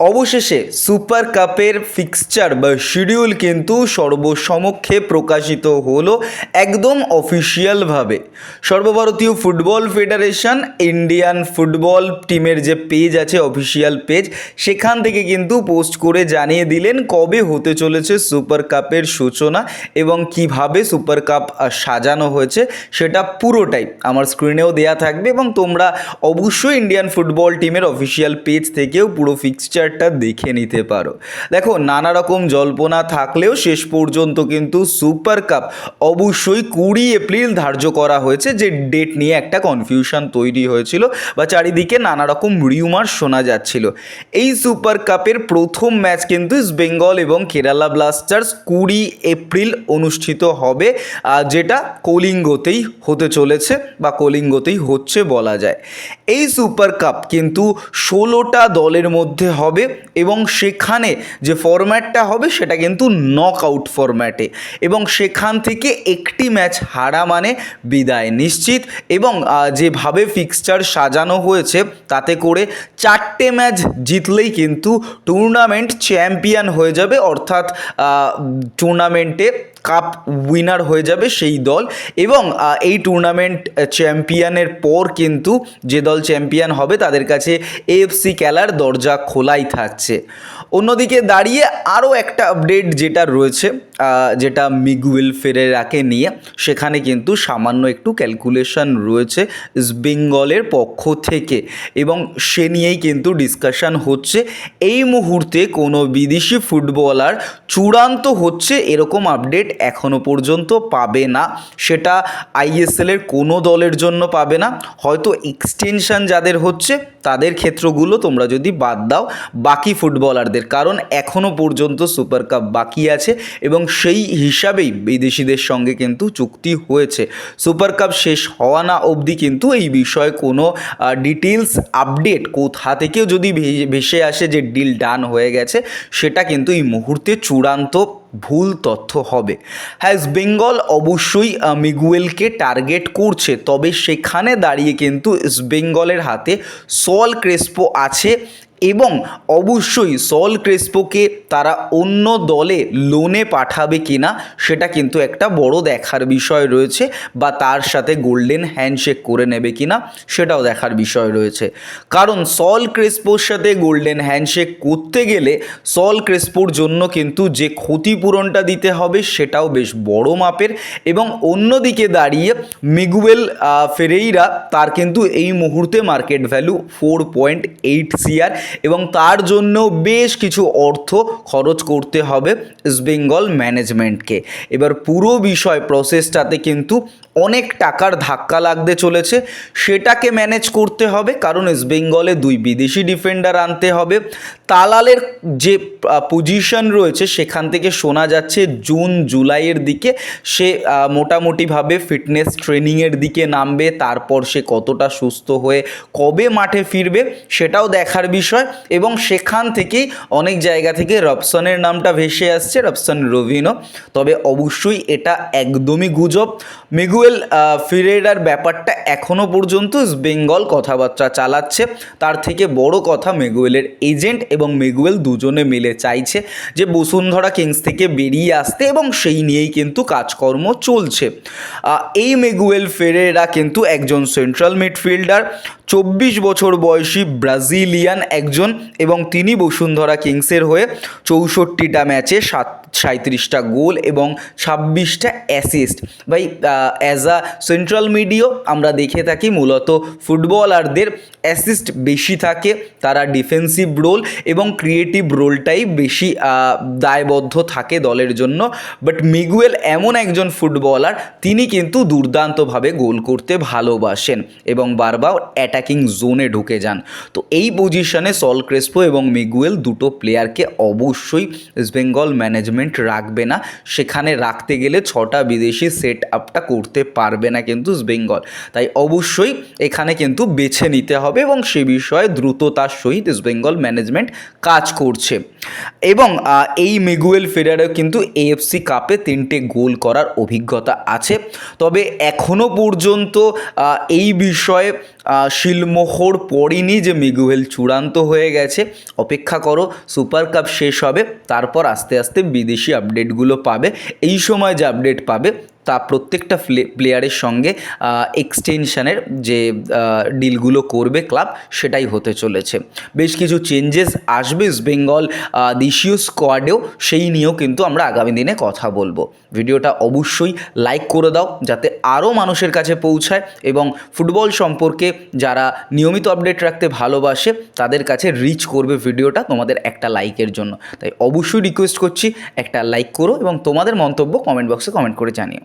অবশেষে সুপার কাপের ফিক্সচার বা শিডিউল কিন্তু সর্বসমক্ষে প্রকাশিত হলো একদম অফিসিয়ালভাবে সর্বভারতীয় ফুটবল ফেডারেশন, ইন্ডিয়ান ফুটবল টিমের যে পেজ আছে অফিসিয়াল পেজ সেখান থেকে কিন্তু পোস্ট করে জানিয়ে দিলেন কবে হতে চলেছে সুপার কাপের সূচনা এবং কীভাবে সুপার কাপ সাজানো হয়েছে, সেটা পুরোটাই আমার স্ক্রিনেও দেয়া থাকবে এবং তোমরা অবশ্যই ইন্ডিয়ান ফুটবল টিমের অফিসিয়াল পেজ থেকেও পুরো ফিক্সচারটা দেখে নিতে পারো। দেখো নানা রকম জল্পনা থাকলেও শেষ পর্যন্ত কিন্তু সুপার কাপ অবশ্যই কুড়ি এপ্রিল ধার্য করা হয়েছে, যে ডেট নিয়ে একটা কনফিউশন তৈরি হয়েছিল বা চারিদিকে নানা রকম রিউমার শোনা যাচ্ছিল। এই সুপার কাপের প্রথম ম্যাচ কিন্তু বেঙ্গল এবং কেরালা ব্লাস্টার্স কুড়ি এপ্রিল অনুষ্ঠিত হবে যেটা কলিঙ্গতেই হতে চলেছে বা কলিঙ্গতেই হচ্ছে বলা যায়। এই সুপার কাপ কিন্তু ষোলোটা দলের মধ্যে হবে এবং সেখানে যে ফরম্যাটটা হবে সেটা কিন্তু নক আউট ফরম্যাটে এবং সেখান থেকে একটি ম্যাচ হারা মানে বিদায় নিশ্চিত এবং যেভাবে ফিক্সচার সাজানো হয়েছে তাতে করে চারটে ম্যাচ জিতলেই কিন্তু টুর্নামেন্ট চ্যাম্পিয়ন হয়ে যাবে। অর্থাৎ টুর্নামেন্টে কাপ উইনার হয়ে যাবে সেই দল এবং এই টুর্নামেন্ট চ্যাম্পিয়নের পর কিন্তু যে দল চ্যাম্পিয়ন হবে তাদের কাছে এএফসি খেলার দরজা খোলাই থাকছে। অন্যদিকে দাঁড়িয়ে আরও একটা আপডেট যেটা রয়েছে যেটা মিগুয়েল ফেরেরাকে নিয়ে, সেখানে কিন্তু সামান্য একটু ক্যালকুলেশন রয়েছে বেঙ্গলের পক্ষ থেকে এবং সে নিয়েই কিন্তু ডিসকাশন হচ্ছে। এই মুহূর্তে কোনো বিদেশি ফুটবলার চূড়ান্ত হচ্ছে এরকম আপডেট এখনও পর্যন্ত পাবে না। সেটা আইএসএলের কোনো দলের জন্য পাবে না। হয়তো এক্সটেনশন যাদের হচ্ছে, তাদের ক্ষেত্রগুলো তোমরা যদি বাদ দাও, বাকি ফুটবলারদের। কারণ এখনও পর্যন্ত সুপার কাপ বাকি আছে এবং সেই হিসাবেই বিদেশিদের সঙ্গে কিন্তু চুক্তি হয়েছে। সুপার কাপ শেষ হওয়া না অবধি কিন্তু এই বিষয়ে কোনো ডিটেলস আপডেট কোথা থেকেও যদি ভেসে আসে যে ডিল ডান হয়ে গেছে, সেটা কিন্তু এই মুহূর্তে চূড়ান্ত ভুল তথ্য হবে। হ্যাজ বেঙ্গল অবশ্যই মিগুয়েলকে টার্গেট করছে। তবে সেখানে দাঁড়িয়ে কিন্তু বেঙ্গলের হাতে সল ক্রেসপো আছে। এবং অবশ্যই সল ক্রেসপোকে তারা অন্য দলে লোনে পাঠাবে কিনা সেটা কিন্তু একটা বড় দেখার বিষয় রয়েছে বা তার সাথে গোল্ডেন হ্যান্ডশেক করে নেবে কিনা সেটাও দেখার বিষয় রয়েছে। কারণ সল ক্রেসপোর সাথে গোল্ডেন হ্যান্ডশেক করতে গেলে সল ক্রেসপোর জন্য কিন্তু যে ক্ষতিপূরণটা দিতে হবে সেটাও বেশ বড় মাপের এবং অন্যদিকে দাঁড়িয়ে মিগুয়েল ফেরেইরা তার কিন্তু এই মুহূর্তে market value four point eight CR এবং তার জন্য বেশ কিছু অর্থ খরচ করতে হবে ইস্ট বেঙ্গল ম্যানেজমেন্টকে এবার পুরো বিষয় প্রসেসটাতে কিন্তু অনেক টাকার ধাক্কা লাগতে চলেছে। সেটাকে ম্যানেজ করতে হবে, কারণ ইস্ট বেঙ্গলে দুই বিদেশি ডিফেন্ডার আনতে হবে। তালালের যে পজিশন রয়েছে, সেখান থেকে শোনা যাচ্ছে জুন, জুলাইয়ের দিকে সে মোটামুটিভাবে ফিটনেস ট্রেনিংয়ের দিকে নামবে, তারপর সে কতটা সুস্থ হয়ে কবে মাঠে ফিরবে, সেটাও দেখার বিষয়। এবং সেখান থেকেই অনেক জায়গা থেকে রবসনের নামটা ভেসে আসছে রবসন রবিনো তবে অবশ্যই এটা একদমই গুজব। মিগুয়েল আহ, ফিরেরার ব্যাপারটা এখনও পর্যন্ত বেঙ্গল কথাবার্তা চালাচ্ছে। তার থেকে বড় কথা মেগুয়েলের এজেন্ট এবং মেগুয়েল দুজনে মিলে চাইছে যে বসুন্ধরা কিংস থেকে বেরিয়ে আসতে এবং সেই নিয়েই কিন্তু কাজকর্ম চলছে। এই মেগুয়েল ফেরেরা কিন্তু একজন সেন্ট্রাল মিডফিল্ডার। চব্বিশ বছর বয়সী ব্রাজিলিয়ান একজন এবং তিনি বসুন্ধরা কিংসের হয়ে চৌষট্টিটা ম্যাচে সাত সাঁত্রিশটা গোল এবং ছাব্বিশটা অ্যাসিস্ট ভাই অ্যাজ আ সেন্ট্রাল মিডিও আমরা দেখে থাকি মূলত ফুটবলারদের অ্যাসিস্ট বেশি থাকে, তারা ডিফেন্সিভ রোল এবং ক্রিয়েটিভ রোলটাই বেশি দায়বদ্ধ থাকে দলের জন্য। বাট মিগুয়েল এমন একজন ফুটবলার তিনি কিন্তু দুর্দান্তভাবে গোল করতে ভালোবাসেন এবং বারবার অ্যাটাকিং জোনে ঢুকে যান। তো এই পজিশনে সল ক্রেসপো এবং মিগুয়েল দুটো প্লেয়ারকে অবশ্যই ইস্ট বেঙ্গল ম্যানেজমেন্ট ম্যানেজমেন্ট রাখবে না, সেখানে রাখতে গেলে ছটা বিদেশি সেট আপটা করতে পারবে না কিন্তু বেঙ্গল তাই অবশ্যই এখানে কিন্তু বেছে নিতে হবে এবং সে বিষয়ে দ্রুততার সহিত বেঙ্গল ম্যানেজমেন্ট কাজ করছে। এবং এই মিগুয়েল ফেরারও কিন্তু এএফসি কাপে তিনটে গোল করার অভিজ্ঞতা আছে। তবে এখনও পর্যন্ত এই বিষয়ে শিলমোহর পড়েনি যে মিগুয়েল চূড়ান্ত হয়ে গেছে। অপেক্ষা করো সুপার কাপ শেষ হবে, তারপর আস্তে আস্তে বিদেশি আপডেটগুলো পাবে। এই সময় যে আপডেট পাবে তা প্রত্যেকটা প্লেয়ারের সঙ্গে এক্সটেনশানের যে ডিলগুলো করবে ক্লাব সেটাই হতে চলেছে। বেশ কিছু চেঞ্জেস আসবে বেঙ্গল দেশীয় স্কোয়াডেও সেই নিয়েও কিন্তু আমরা আগামী দিনে কথা বলব। ভিডিওটা অবশ্যই লাইক করে দাও, যাতে আরও মানুষের কাছে পৌঁছায় এবং ফুটবল সম্পর্কে যারা নিয়মিত আপডেট রাখতে ভালোবাসে, তাদের কাছে রিচ করবে ভিডিওটা তোমাদের একটা লাইকের জন্য। তাই অবশ্যই রিকোয়েস্ট করছি, একটা লাইক করো এবং তোমাদের মন্তব্য কমেন্ট বক্সে কমেন্ট করে জানিও।